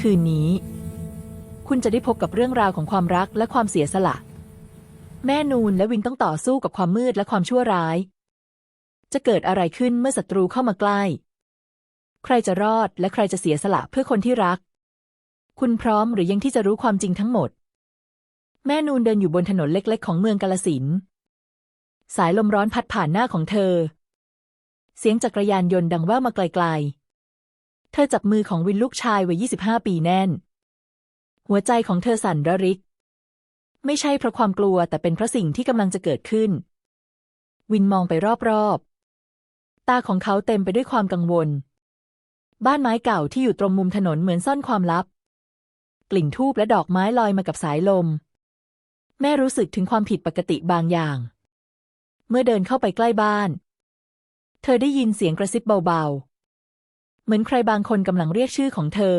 คืนนี้ คุณจะได้พบกับเรื่องราวของความรักและความเสียสละ แม่นูนและวินต้องต่อสู้กับความมืดและความชั่วร้าย จะเกิดอะไรขึ้นเมื่อศัตรูเข้ามาใกล้ ใครจะรอดและใครจะเสียสละเพื่อคนที่รัก คุณพร้อมหรือยังที่จะรู้ความจริงทั้งหมด แม่นูนเดินอยู่บนถนนเล็ก ๆ ของเมืองกาลสินสายลมร้อนพัดผ่านหน้าของเธอ เสียงจักรยานยนต์ดังแว่วมาไกลๆ เธอจับมือของวินลูกชายวัย 25 ปีแน่น หัวใจของเธอสั่นระริก ไม่ใช่เพราะความกลัวแต่เป็นเพราะสิ่งที่กำลังจะเกิดขึ้น วินมองไปรอบๆ ตาของเขาเต็มไปด้วยความกังวล บ้านไม้เก่าที่อยู่ตรงมุมถนนเหมือนซ่อนความลับ กลิ่นทูบและดอกไม้ลอยมากับสายลม แม่รู้สึกถึงความผิดปกติบางอย่าง เมื่อเดินเข้าไปใกล้บ้าน เธอได้ยินเสียงกระซิบเบาๆ เหมือนใครบางคนกำลังเรียกชื่อของเธอ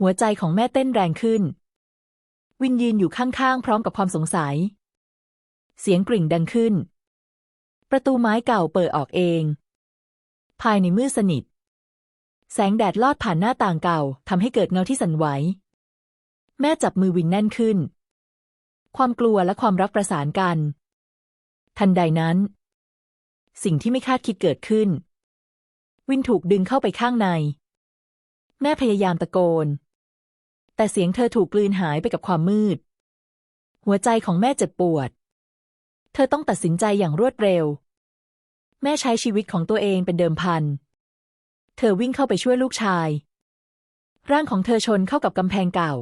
หัวใจของแม่เต้นแรงขึ้น วินยืนอยู่ข้างๆ พร้อมกับความสงสัย เสียงกริ่งดังขึ้น ประตูไม้เก่าเปิดออกเอง ภายในมืดสนิท แสงแดดลอดผ่านหน้าต่างเก่าทำให้เกิดเงาที่สั่นไหว แม่จับมือวินแน่นขึ้น ความกลัวและความรักประสานกัน ทันใดนั้น สิ่งที่ไม่คาดคิดเกิดขึ้น วินถูกดึงเข้าไปข้างใน แม่พยายามตะโกน แต่เสียงเธอถูกกลืนหายไปกับความมืด หัวใจของแม่เจ็บปวด เธอต้องตัดสินใจอย่างรวดเร็ว แม่ใช้ชีวิตของตัวเองเป็นเดิมพัน เธอวิ่งเข้าไปช่วยลูกชาย ร่างของเธอชนเข้ากับกำแพงเก่า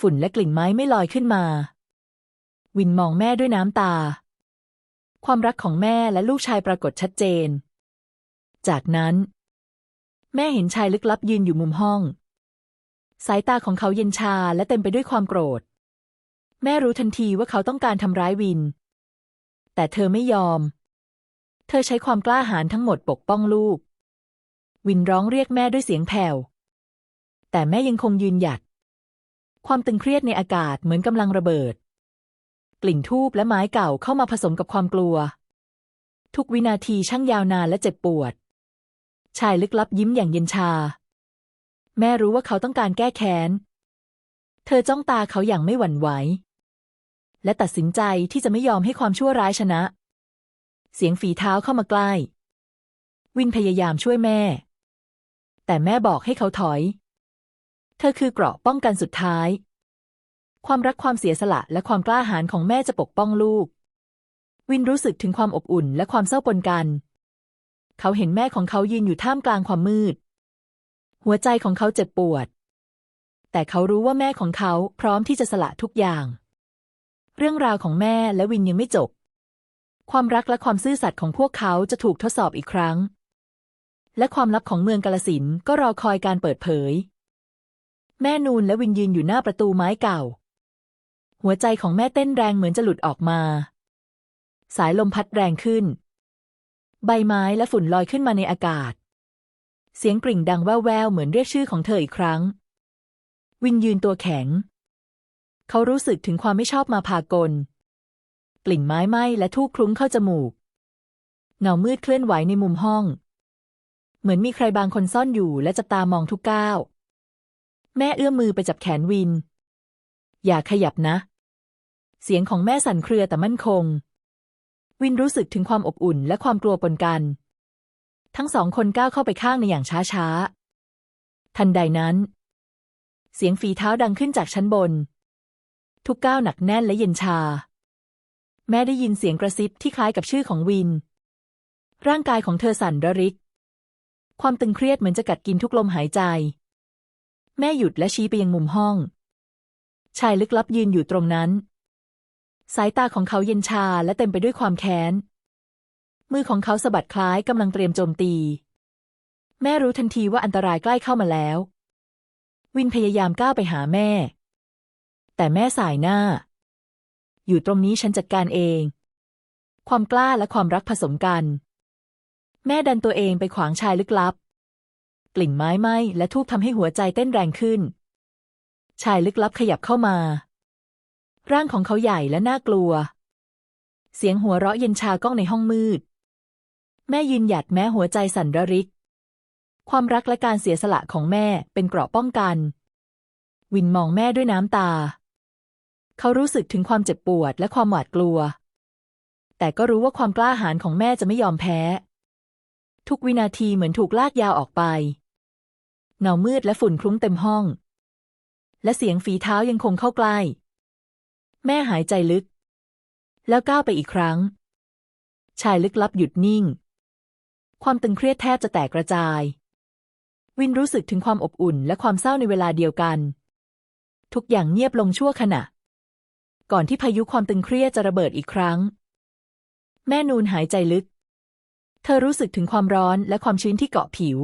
ฝุ่นและกลิ่นไม้ไม่ลอยขึ้นมา วินมองแม่ด้วยน้ำตา ความรักของแม่และลูกชายปรากฏชัดเจน จากนั้น แม่เห็นชายลึกลับยืนอยู่มุมห้อง สายตาของเขาเย็นชาและเต็มไปด้วยความโกรธ แม่รู้ทันทีว่าเขาต้องการทำร้ายวิน แต่เธอไม่ยอม เธอใช้ความกล้าหาญทั้งหมดปกป้องลูก วินร้องเรียกแม่ด้วยเสียงแผ่ว แต่แม่ยังคงยืนหยัด ความตึงเครียดในอากาศเหมือนกำลังระเบิด กลิ่นทูบและไม้เก่าเข้ามาผสมกับความกลัวทุกวินาทีช่างยาวนานและเจ็บปวด ชายลึกลับยิ้มอย่างเย็นชา แม่รู้ว่าเขาต้องการแก้แค้น เธอจ้องตาเขาอย่างไม่หวั่นไหว และตัดสินใจที่จะไม่ยอมให้ความชั่วร้ายชนะ เสียงฝีเท้าเข้ามาใกล้ วินพยายามช่วยแม่ แต่แม่บอกให้เขาถอย เธอคือเกราะป้องกันสุดท้าย ความรักความเสียสละและความกล้าหาญของแม่จะปกป้องลูก วินรู้สึกถึงความอบอุ่นและความเศร้าปนกัน เขาเห็นแม่ของเขายืนอยู่ท่ามกลางความมืด หัวใจของเขาเจ็บปวด แต่เขารู้ว่าแม่ของเขาพร้อมที่จะสละทุกอย่าง เรื่องราวของแม่และวินยังไม่จบ ความรักและความซื่อสัตย์ของพวกเขาจะถูกทดสอบอีกครั้ง และความลับของเมืองกาลสินก็รอคอยการเปิดเผย แม่นูนและวินยืนอยู่หน้าประตูไม้เก่า หัวใจของแม่เต้นแรงเหมือนจะหลุดออกมา สายลมพัดแรงขึ้น ใบไม้และฝุ่นลอยขึ้นมาในอากาศ เสียงกริ่งดังแว่วๆเหมือนเรียกชื่อของเธออีกครั้ง วินยืนตัวแข็ง เขารู้สึกถึงความไม่ชอบมาพากล กลิ่นไม้ไหม้และทูบคลุ้งเข้าจมูก เงามืดเคลื่อนไหวในมุมห้อง เหมือนมีใครบางคนซ่อนอยู่และจับตามองทุกก้าว แม่เอื้อมมือไปจับแขนวิน อย่าขยับนะ เสียงของแม่สั่นเครือแต่มั่นคง วินรู้สึกถึงความอบอุ่นและความกลัวปนกัน ทั้งสองคนก้าวเข้าไปข้างในอย่างช้าๆ ทันใดนั้น เสียงฝีเท้าดังขึ้นจากชั้นบน ทุกก้าวหนักแน่นและเย็นชา แม่ได้ยินเสียงกระซิบที่คล้ายกับชื่อของวิน ร่างกายของเธอสั่นระริก ความตึงเครียดเหมือนจะกัดกินทุกลมหายใจ แม่หยุดและชี้ไปยังมุมห้อง ชายลึกลับยืนอยู่ตรงนั้น สายตาของเขาเย็นชาและเต็มไปด้วยความแค้น มือของเขาสะบัดคล้ายกำลังเตรียมโจมตี แม่รู้ทันทีว่าอันตรายใกล้เข้ามาแล้ว วินพยายามก้าวไปหาแม่ แต่แม่สายหน้า อยู่ตรงนี้ฉันจัดการเอง ความกล้าและความรักผสมกัน แม่ดันตัวเองไปขวางชายลึกลับ กลิ่นไม้ไหม้และทูบทำให้หัวใจเต้นแรงขึ้น ชายลึกลับขยับเข้ามา ร่างของเขาใหญ่และน่ากลัว เสียงหัวเราะเย็นชาก้องในห้องมืด แม่ยืนหยัดแม้หัวใจสั่นระริก ความรักและการเสียสละของแม่เป็นเกราะป้องกัน วินมองแม่ด้วยน้ำตา เขารู้สึกถึงความเจ็บปวดและความหวาดกลัว แต่ก็รู้ว่าความกล้าหาญของแม่จะไม่ยอมแพ้ ทุกวินาทีเหมือนถูกลากยาวออกไป เงามืดและฝุ่นคลุ้งเต็มห้อง และเสียงฝีเท้ายังคงเข้าใกล้ แม่หายใจลึก แล้วก้าวไปอีกครั้ง ชายลึกลับหยุดนิ่ง ความตึงเครียดแทบจะแตกกระจาย วินรู้สึกถึงความอบอุ่นและความเศร้าในเวลาเดียวกัน ทุกอย่างเงียบลงชั่วขณะ ก่อนที่พายุความตึงเครียดจะระเบิดอีกครั้ง แม่นูนหายใจลึก เธอรู้สึกถึงความร้อนและความชื้นที่เกาะผิว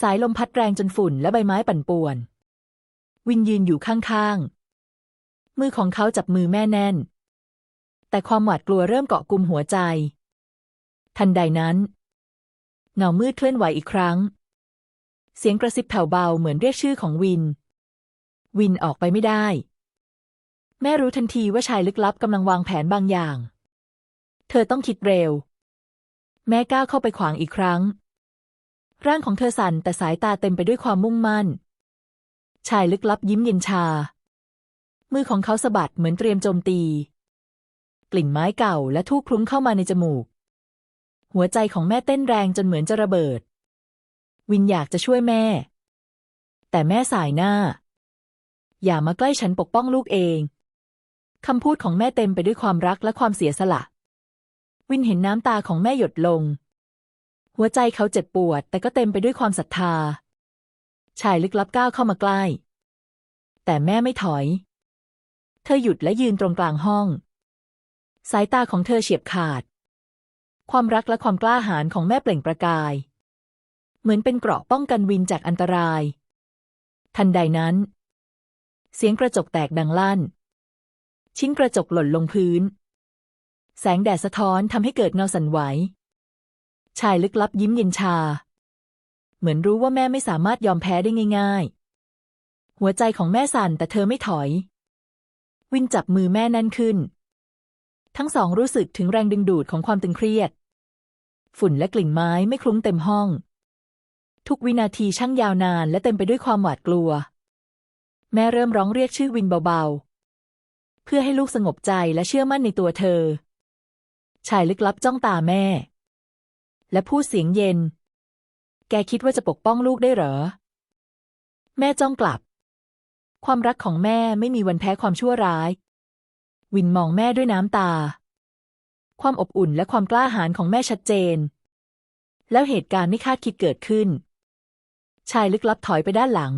สายลมพัดแรงจนฝุ่นและใบไม้ปั่นป่วน วินยืนอยู่ข้างๆ มือของเขาจับมือแม่แน่น แต่ความหวาดกลัวเริ่มเกาะกลุ่มหัวใจ ทันใดนั้น เงามืดเคลื่อนไหวอีกครั้ง เสียงกระซิบแผ่วเบาเหมือนเรียกชื่อของวิน วินออกไปไม่ได้ แม่รู้ทันทีว่าชายลึกลับกำลังวางแผนบางอย่าง เธอต้องคิดเร็ว แม่ก้าวเข้าไปขวางอีกครั้ง ร่างของเธอสั่นแต่สายตาเต็มไปด้วยความมุ่งมั่น ชายลึกลับยิ้มเย็นชา มือของเขาสะบัดเหมือนเตรียมโจมตี กลิ่นไม้เก่าและทูบคลุ้งเข้ามาในจมูก หัวใจของแม่เต้นแรงจนเหมือนจะระเบิด วินอยากจะช่วยแม่ แต่แม่สายหน้า อย่ามาใกล้ฉันปกป้องลูกเองคำพูดของแม่เต็มไปด้วยความรักและความเสียสละ วินเห็นน้ำตาของแม่หยดลง หัวใจเขาเจ็บปวด แต่ก็เต็มไปด้วยความศรัทธา ชายลึกลับก้าวเข้ามาใกล้ แต่แม่ไม่ถอย เธอหยุดและยืนตรงกลางห้อง สายตาของเธอเฉียบขาด ความรักและความกล้าหาญของแม่เปล่งประกาย เหมือนเป็นเกราะป้องกันวินจากอันตราย ทันใดนั้น เสียงกระจกแตกดังลั่น ชิ้นกระจกหล่นลงพื้น แสงแดดสะท้อนทำให้เกิดเงาสั่นไหว ชายลึกลับยิ้มเย็นชา เหมือนรู้ว่าแม่ไม่สามารถยอมแพ้ได้ง่าย ๆ หัวใจของแม่สั่นแต่เธอไม่ถอย วินจับมือแม่แน่นขึ้น ทั้งสองรู้สึกถึงแรงดึงดูดของความตึงเครียด ฝุ่นและกลิ่นไม้ไม่คลุ้งเต็มห้อง ทุกวินาทีช่างยาวนานและเต็มไปด้วยความหวาดกลัว แม่เริ่มร้องเรียกชื่อวินเบาๆ เพื่อให้ลูกสงบใจและเชื่อมั่นในตัวเธอ ชายลึกลับจ้องตาแม่ และพูดเสียงเย็น แกคิดว่าจะปกป้องลูกได้เหรอ แม่จ้องกลับ ความรักของแม่ไม่มีวันแพ้ความชั่วร้าย วินมองแม่ด้วยน้ำตา ความอบอุ่นและความกล้าหาญของแม่ชัดเจน แล้วเหตุการณ์ไม่คาดคิดเกิดขึ้น ชายลึกลับถอยไปด้านหลัง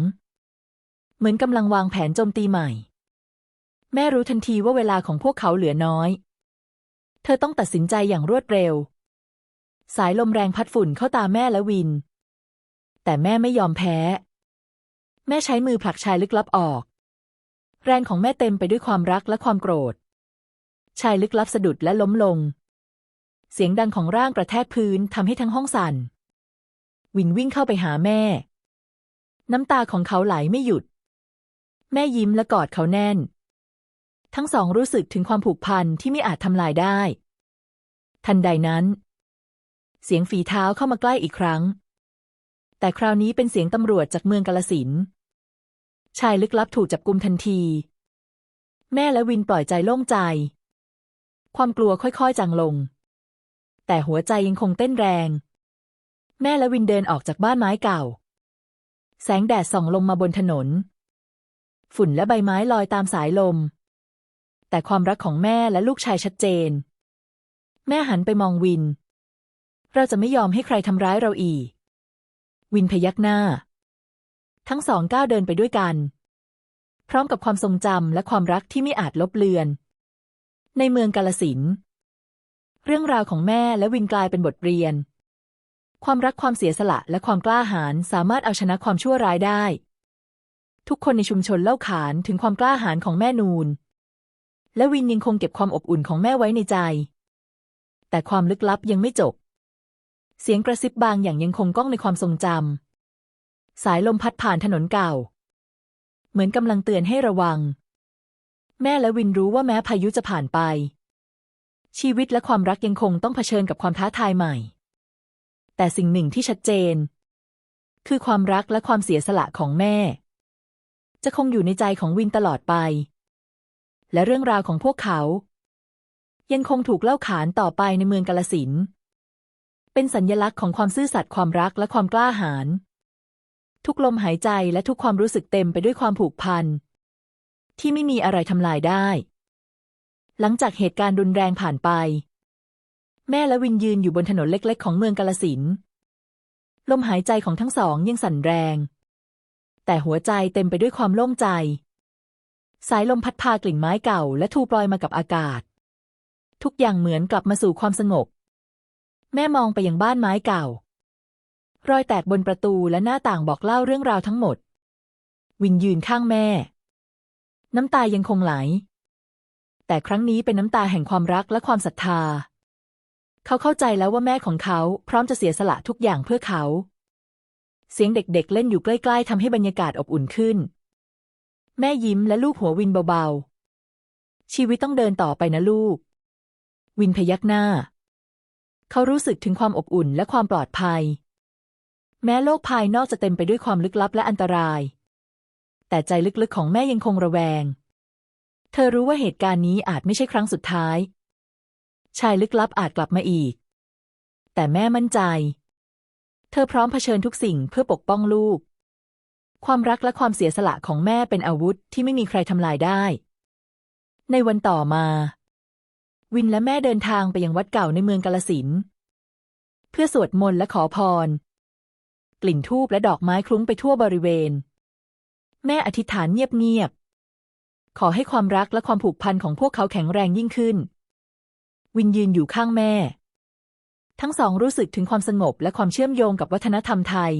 เหมือนกำลังวางแผนโจมตีใหม่ แม่รู้ทันทีว่าเวลาของพวกเขาเหลือน้อย เธอต้องตัดสินใจอย่างรวดเร็ว สายลมแรงพัดฝุ่นเข้าตาแม่และวิน แต่แม่ไม่ยอมแพ้ แม่ใช้มือผลักชายลึกลับออก แรงของแม่เต็มไปด้วยความรักและความโกรธ ชายลึกลับสะดุดและล้มลง เสียงดังของร่างกระแทกพื้นทำให้ทั้งห้องสั่น วินวิ่งเข้าไปหาแม่ น้ำตาของเขาไหลไม่หยุด แม่ยิ้มและกอดเขาแน่น ทั้งสองรู้สึกถึงความผูกพันที่ไม่อาจทำลายได้ ทันใดนั้น เสียงฝีเท้าเข้ามาใกล้อีกครั้ง แต่คราวนี้เป็นเสียงตำรวจจากเมืองกาลสิน ชายลึกลับถูกจับกุมทันที แม่และวินปล่อยใจโล่งใจ ความกลัวค่อยๆจางลง แต่หัวใจยังคงเต้นแรง แม่และวินเดินออกจากบ้านไม้เก่า แสงแดดส่องลงมาบนถนน ฝุ่นและใบไม้ลอยตามสายลม แต่ความรักของแม่และลูกชายชัดเจน แม่หันไปมองวิน เราจะไม่ยอมให้ใครทำร้ายเราอีก วินพยักหน้า ทั้งสองก้าวเดินไปด้วยกัน พร้อมกับความทรงจำและความรักที่ไม่อาจลบเลือน ในเมืองกาลสิน เรื่องราวของแม่และวินกลายเป็นบทเรียน ความรักความเสียสละและความกล้าหาญสามารถเอาชนะความชั่วร้ายได้ ทุกคนในชุมชนเล่าขานถึงความกล้าหาญของแม่นูน และวินยังคงเก็บความอบอุ่นของแม่ไว้ในใจ แต่ความลึกลับยังไม่จบ เสียงกระซิบบางอย่างยังคงก้องในความทรงจำ สายลมพัดผ่านถนนเก่า เหมือนกำลังเตือนให้ระวัง แม่และวินรู้ว่าแม้พายุจะผ่านไป ชีวิตและความรักยังคงต้องเผชิญกับความท้าทายใหม่ แต่สิ่งหนึ่งที่ชัดเจน คือความรักและความเสียสละของแม่ จะคงอยู่ในใจของวินตลอดไป และเรื่องราวของพวกเขา ยังคงถูกเล่าขานต่อไปในเมืองกาลสินเป็นสัญญลักษณ์ของความซื่อสัตย์ความรักและความกล้าหาญ ทุกลมหายใจและทุกความรู้สึกเต็มไปด้วยความผูกพัน ที่ไม่มีอะไรทำลายได้ หลังจากเหตุการณ์รุนแรงผ่านไป แม่และวินยืนอยู่บนถนนเล็ก ๆ ของเมืองกาลสินลมหายใจของทั้งสองยังสั่นแรง แต่หัวใจเต็มไปด้วยความโล่งใจ สายลมพัดพากลิ่นไม้เก่า และทูปลอยมากับอากาศ ทุกอย่างเหมือนกลับมาสู่ความสงบ แม่มองไปยังบ้านไม้เก่า รอยแตกบนประตูและหน้าต่างบอกเล่าเรื่องราวทั้งหมด วินยืนข้างแม่ น้ำตายังคงไหล แต่ครั้งนี้เป็นน้ำตาแห่งความรักและความศรัทธา เขาเข้าใจแล้วว่าแม่ของเขาพร้อมจะเสียสละทุกอย่างเพื่อเขา เสียงเด็กๆ เล่นอยู่ใกล้ๆทำให้บรรยากาศอบอุ่นขึ้น แม่ยิ้มและลูบหัววินเบาๆ ชีวิตต้องเดินต่อไปนะลูก วินพยักหน้า เขารู้สึกถึงความอบอุ่นและความปลอดภัย แม้โลกภายนอกจะเต็มไปด้วยความลึกลับและอันตราย แต่ใจลึกๆของแม่ยังคงระแวง เธอรู้ว่าเหตุการณ์นี้อาจไม่ใช่ครั้งสุดท้าย ชายลึกลับอาจกลับมาอีก แต่แม่มั่นใจ เธอพร้อมเผชิญทุกสิ่งเพื่อปกป้องลูก ความรักและความเสียสละของแม่เป็นอาวุธที่ไม่มีใครทำลายได้ ในวันต่อมา วินและแม่เดินทางไปยังวัดเก่าในเมืองกาลสิน เพื่อสวดมนต์และขอพร กลิ่นทูบและดอกไม้คลุ้งไปทั่วบริเวณ แม่อธิษฐานเงียบๆ ขอให้ความรักและความผูกพันของพวกเขาแข็งแรงยิ่งขึ้น วินยืนอยู่ข้างแม่ ทั้งสองรู้สึกถึงความสงบและความเชื่อมโยงกับวัฒนธรรมไทย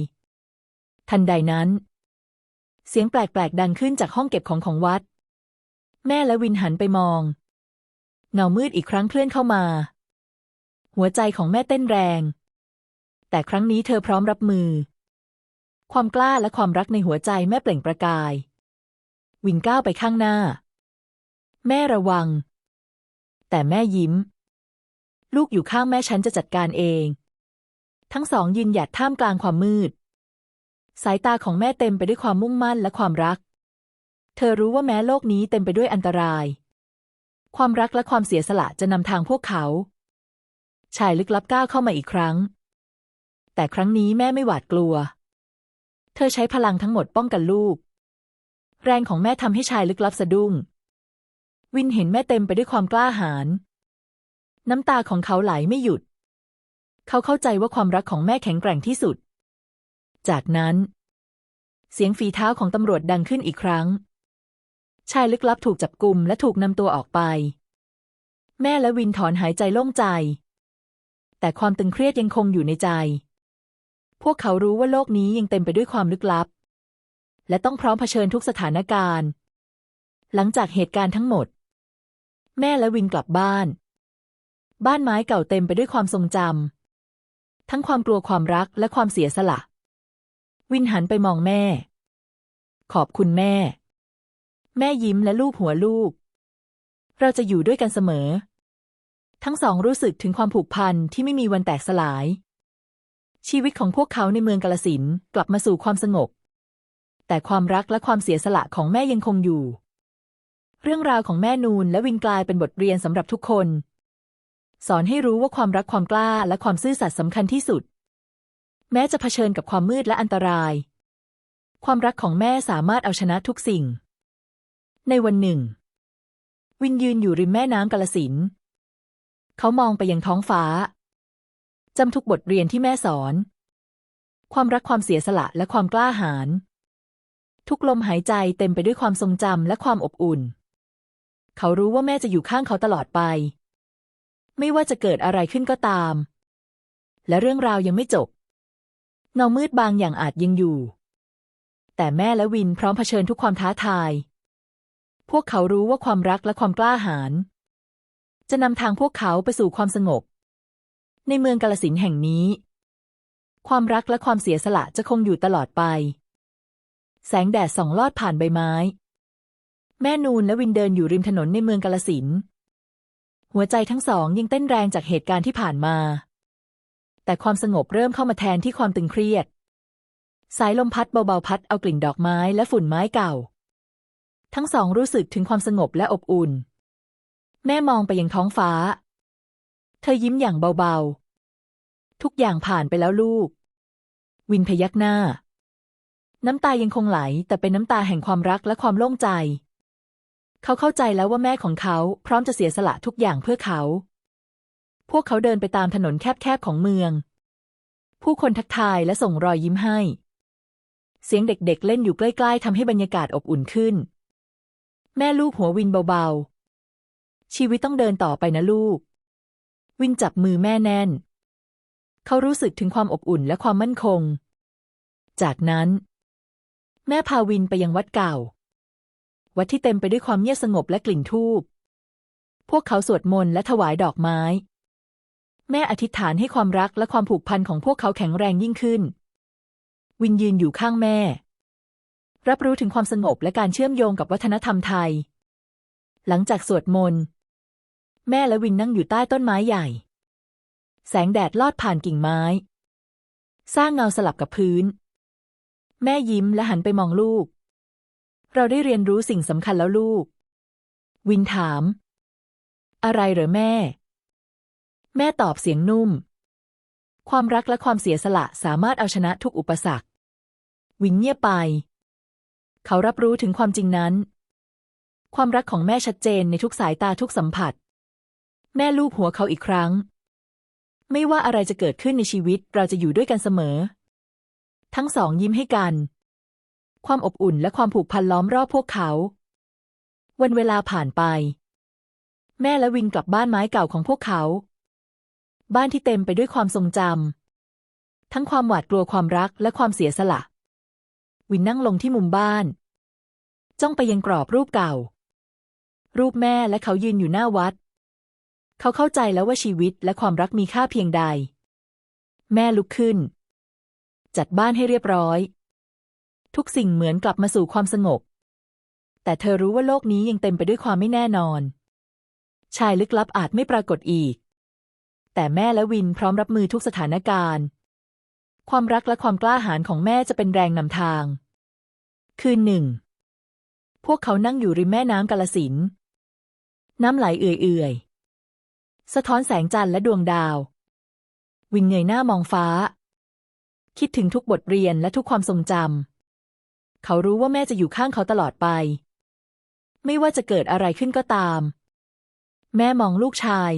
ทันใดนั้น เสียงแปลกๆ ดังขึ้นจากห้องเก็บของของวัด แม่และวินหันไปมอง เงามืดอีกครั้งเคลื่อนเข้ามา หัวใจของแม่เต้นแรงแต่ครั้งนี้เธอพร้อมรับมือ ความกล้าและความรักในหัวใจแม่เปล่งประกาย วินก้าวไปข้างหน้า แม่ระวัง แต่แม่ยิ้ม ลูกอยู่ข้างแม่ฉันจะจัดการเอง ทั้งสองยืนหยัดท่ามกลางความมืด สายตาของแม่เต็มไปด้วยความมุ่งมั่นและความรัก เธอรู้ว่าแม้โลกนี้เต็มไปด้วยอันตราย ความรักและความเสียสละจะนำทางพวกเขา ชายลึกลับก้าวเข้ามาอีกครั้ง แต่ครั้งนี้แม่ไม่หวาดกลัว เธอใช้พลังทั้งหมดป้องกันลูก แรงของแม่ทำให้ชายลึกลับสะดุ้ง วินเห็นแม่เต็มไปด้วยความกล้าหาญ น้ำตาของเขาไหลไม่หยุด เขาเข้าใจว่าความรักของแม่แข็งแกร่งที่สุด จากนั้น เสียงฝีเท้าของตำรวจดังขึ้นอีกครั้ง ชายลึกลับถูกจับกลุ่มและถูกนำตัวออกไป แม่และวินถอนหายใจโล่งใจ แต่ความตึงเครียดยังคงอยู่ในใจ พวกเขารู้ว่าโลกนี้ยังเต็มไปด้วยความลึกลับ และต้องพร้อมเผชิญทุกสถานการณ์ หลังจากเหตุการณ์ทั้งหมด แม่และวินกลับบ้าน บ้านไม้เก่าเต็มไปด้วยความทรงจำทั้งความกลัวความรักและความเสียสละ วินหันไปมองแม่ ขอบคุณแม่ แม่ยิ้มและลูบหัวลูก เราจะอยู่ด้วยกันเสมอ ทั้งสองรู้สึกถึงความผูกพันที่ไม่มีวันแตกสลาย ชีวิตของพวกเขาในเมืองกาลสินกลับมาสู่ความสงบ แต่ความรักและความเสียสละของแม่ยังคงอยู่ เรื่องราวของแม่นูนและวินกลายเป็นบทเรียนสำหรับทุกคน สอนให้รู้ว่าความรักความกล้าและความซื่อสัตย์สำคัญที่สุด แม้จะเผชิญกับความมืดและอันตราย ความรักของแม่สามารถเอาชนะทุกสิ่ง ในวันหนึ่ง วินยืนอยู่ริมแม่น้ำกาลสินเขามองไปยังท้องฟ้า จำทุกบทเรียนที่แม่สอน ความรักความเสียสละและความกล้าหาญทุกลมหายใจเต็มไปด้วยความทรงจำและความอบอุ่น เขารู้ว่าแม่จะอยู่ข้างเขาตลอดไป ไม่ว่าจะเกิดอะไรขึ้นก็ตาม และเรื่องราวยังไม่จบเงามืดบางอย่างอาจยังอยู่ แต่แม่และวินพร้อมเผชิญทุกความท้าทาย พวกเขารู้ว่าความรักและความกล้าหาญจะนำทางพวกเขาไปสู่ความสงบ ในเมืองกาลสินแห่งนี้ ความรักและความเสียสละจะคงอยู่ตลอดไป แสงแดดส่องลอดผ่านใบไม้ แม่นูนและวินเดินอยู่ริมถนนในเมืองกาลสิน หัวใจทั้งสองยังเต้นแรงจากเหตุการณ์ที่ผ่านมา แต่ความสงบเริ่มเข้ามาแทนที่ความตึงเครียด สายลมพัดเบาๆพัดเอากลิ่นดอกไม้และฝุ่นไม้เก่า ทั้งสองรู้สึกถึงความสงบและอบอุ่น แม่มองไปยังท้องฟ้า เธอยิ้มอย่างเบาๆ ทุกอย่างผ่านไปแล้วลูก วินพยักหน้า น้ำตายังคงไหล แต่เป็นน้ำตาแห่งความรักและความโล่งใจ เขาเข้าใจแล้วว่าแม่ของเขาพร้อมจะเสียสละทุกอย่างเพื่อเขา พวกเขาเดินไปตามถนนแคบๆของเมือง ผู้คนทักทายและส่งรอยยิ้มให้ เสียงเด็กๆ เล่นอยู่ใกล้ ๆทำให้บรรยากาศอบอุ่นขึ้น แม่ลูกหัววินเบาๆชีวิตต้องเดินต่อไปนะลูก วินจับมือแม่แน่น เขารู้สึกถึงความอบอุ่นและความมั่นคง จากนั้น แม่พาวินไปยังวัดเก่า วัดที่เต็มไปด้วยความเงียบสงบและกลิ่นทูบพวกเขาสวดมนต์และถวายดอกไม้ แม่อธิษฐานให้ความรักและความผูกพันของพวกเขาแข็งแรงยิ่งขึ้น วินยืนอยู่ข้างแม่ รับรู้ถึงความสงบและการเชื่อมโยงกับวัฒนธรรมไทย หลังจากสวดมนต์ แม่และวินนั่งอยู่ใต้ต้นไม้ใหญ่ แสงแดดลอดผ่านกิ่งไม้ สร้างเงาสลับกับพื้น แม่ยิ้มและหันไปมองลูก เราได้เรียนรู้สิ่งสำคัญแล้วลูก วินถาม อะไรเหรอแม่ แม่ตอบเสียงนุ่ม ความรักและความเสียสละสามารถเอาชนะทุกอุปสรรค วินเงียบไป เขารับรู้ถึงความจริงนั้นความรักของแม่ชัดเจนในทุกสายตาทุกสัมผัส แม่ลูบหัวเขาอีกครั้ง ไม่ว่าอะไรจะเกิดขึ้นในชีวิตเราจะอยู่ด้วยกันเสมอ ทั้งสองยิ้มให้กัน ความอบอุ่นและความผูกพันล้อมรอบพวกเขา วันเวลาผ่านไป แม่และวินกลับบ้านไม้เก่าของพวกเขา บ้านที่เต็มไปด้วยความทรงจำทั้งความหวาดกลัวความรักและความเสียสละ วินนั่งลงที่มุมบ้าน จ้องไปยังกรอบรูปเก่า รูปแม่และเขายืนอยู่หน้าวัด เขาเข้าใจแล้วว่าชีวิตและความรักมีค่าเพียงใด แม่ลุกขึ้น จัดบ้านให้เรียบร้อย ทุกสิ่งเหมือนกลับมาสู่ความสงบ แต่เธอรู้ว่าโลกนี้ยังเต็มไปด้วยความไม่แน่นอน ชายลึกลับอาจไม่ปรากฏอีก แต่แม่และวินพร้อมรับมือทุกสถานการณ์ ความรักและความกล้าหาญของแม่จะเป็นแรงนำทาง คืนหนึ่ง พวกเขานั่งอยู่ริมแม่น้ำกาลสิน น้ำไหลเอื่อยๆ สะท้อนแสงจันทร์และดวงดาว วินเงยหน้ามองฟ้า คิดถึงทุกบทเรียนและทุกความทรงจำเขารู้ว่าแม่จะอยู่ข้างเขาตลอดไป ไม่ว่าจะเกิดอะไรขึ้นก็ตาม แม่มองลูกชาย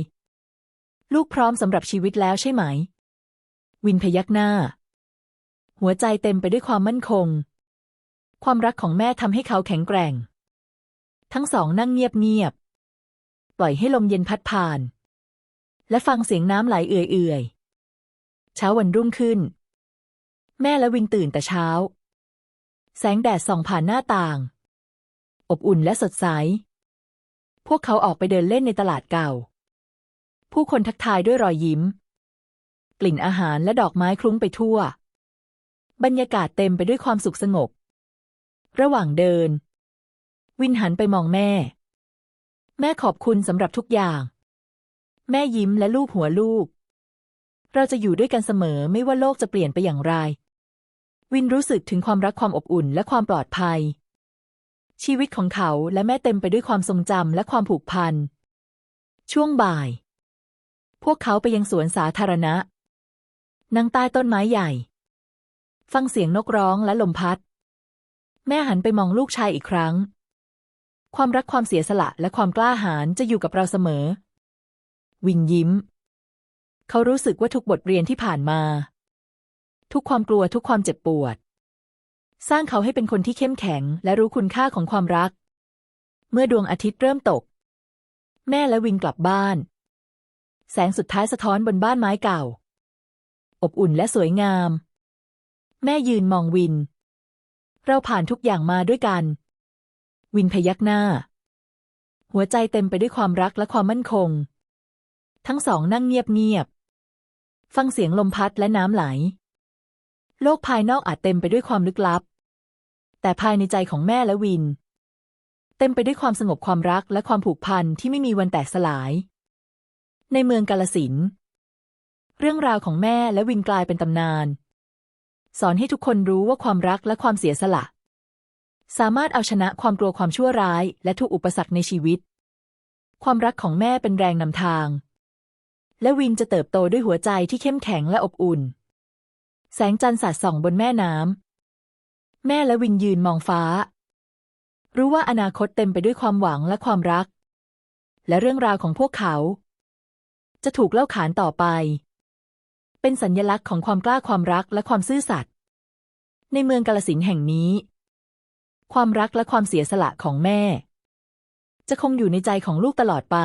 ลูกพร้อมสำหรับชีวิตแล้วใช่ไหม วินพยักหน้า หัวใจเต็มไปด้วยความมั่นคง ความรักของแม่ทำให้เขาแข็งแกร่ง ทั้งสองนั่งเงียบๆปล่อยให้ลมเย็นพัดผ่าน และฟังเสียงน้ำไหลเอื่อยๆ เช้าวันรุ่งขึ้น แม่และวินตื่นแต่เช้า แสงแดดส่องผ่านหน้าต่าง อบอุ่นและสดใส พวกเขาออกไปเดินเล่นในตลาดเก่า ผู้คนทักทายด้วยรอยยิ้ม กลิ่นอาหารและดอกไม้คลุ้งไปทั่ว บรรยากาศเต็มไปด้วยความสุขสงบ ระหว่างเดิน วินหันไปมองแม่ แม่ขอบคุณสำหรับทุกอย่าง แม่ยิ้มและลูบหัวลูก เราจะอยู่ด้วยกันเสมอไม่ว่าโลกจะเปลี่ยนไปอย่างไร วินรู้สึกถึงความรักความอบอุ่นและความปลอดภัย ชีวิตของเขาและแม่เต็มไปด้วยความทรงจำและความผูกพัน ช่วงบ่าย พวกเขาไปยังสวนสาธารณะ นั่งใต้ต้นไม้ใหญ่ ฟังเสียงนกร้องและลมพัด แม่หันไปมองลูกชายอีกครั้ง ความรักความเสียสละและความกล้าหาญจะอยู่กับเราเสมอ วินยิ้ม เขารู้สึกว่าทุกบทเรียนที่ผ่านมา ทุกความกลัวทุกความเจ็บปวด สร้างเขาให้เป็นคนที่เข้มแข็ง และรู้คุณค่าของความรัก เมื่อดวงอาทิตย์เริ่มตก แม่และวินกลับบ้าน แสงสุดท้ายสะท้อนบนบ้านไม้เก่า อบอุ่นและสวยงาม แม่ยืนมองวิน เราผ่านทุกอย่างมาด้วยกัน วินพยักหน้า หัวใจเต็มไปด้วยความรักและความมั่นคง ทั้งสองนั่งเงียบๆฟังเสียงลมพัดและน้ำไหล โลกภายนอกอาจเต็มไปด้วยความลึกลับ แต่ภายในใจของแม่และวิน เต็มไปด้วยความสงบความรักและความผูกพันที่ไม่มีวันแตกสลาย ในเมืองกาลสินเรื่องราวของแม่และวินกลายเป็นตำนาน สอนให้ทุกคนรู้ว่าความรักและความเสียสละ สามารถเอาชนะความกลัวความชั่วร้าย และทุกอุปสรรคในชีวิต ความรักของแม่เป็นแรงนำทาง และวินจะเติบโตด้วยหัวใจที่เข้มแข็งและอบอุ่น แสงจันทร์สาดส่องบนแม่น้ำ แม่และวินยืนมองฟ้า รู้ว่าอนาคตเต็มไปด้วยความหวังและความรัก และเรื่องราวของพวกเขา จะถูกเล่าขานต่อไป เป็นสัญญลักษณ์ของความกล้าความรักและความซื่อสัตย์ ในเมืองกาลสินแห่งนี้ ความรักและความเสียสละของแม่ จะคงอยู่ในใจของลูกตลอดไป